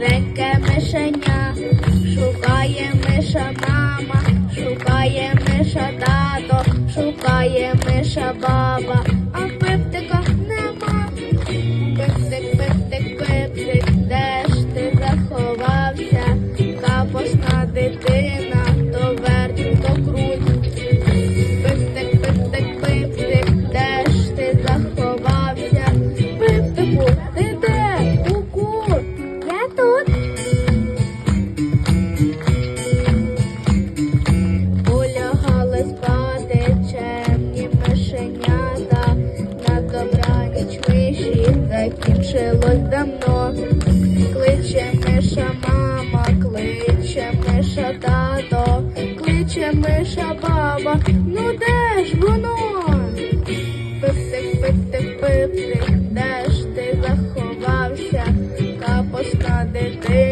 сіреньке мишеня, шукає миша мама, шукає миша тато, шукає миша баба. Спати чемні мишенята, на добраніч миші закінчилось давно. Кличе миша мама, кличе миша тато, кличе миша баба, ну де ж воно? Пиптик, пиптик, пиптик, де ж ти заховався? Капосна дитина,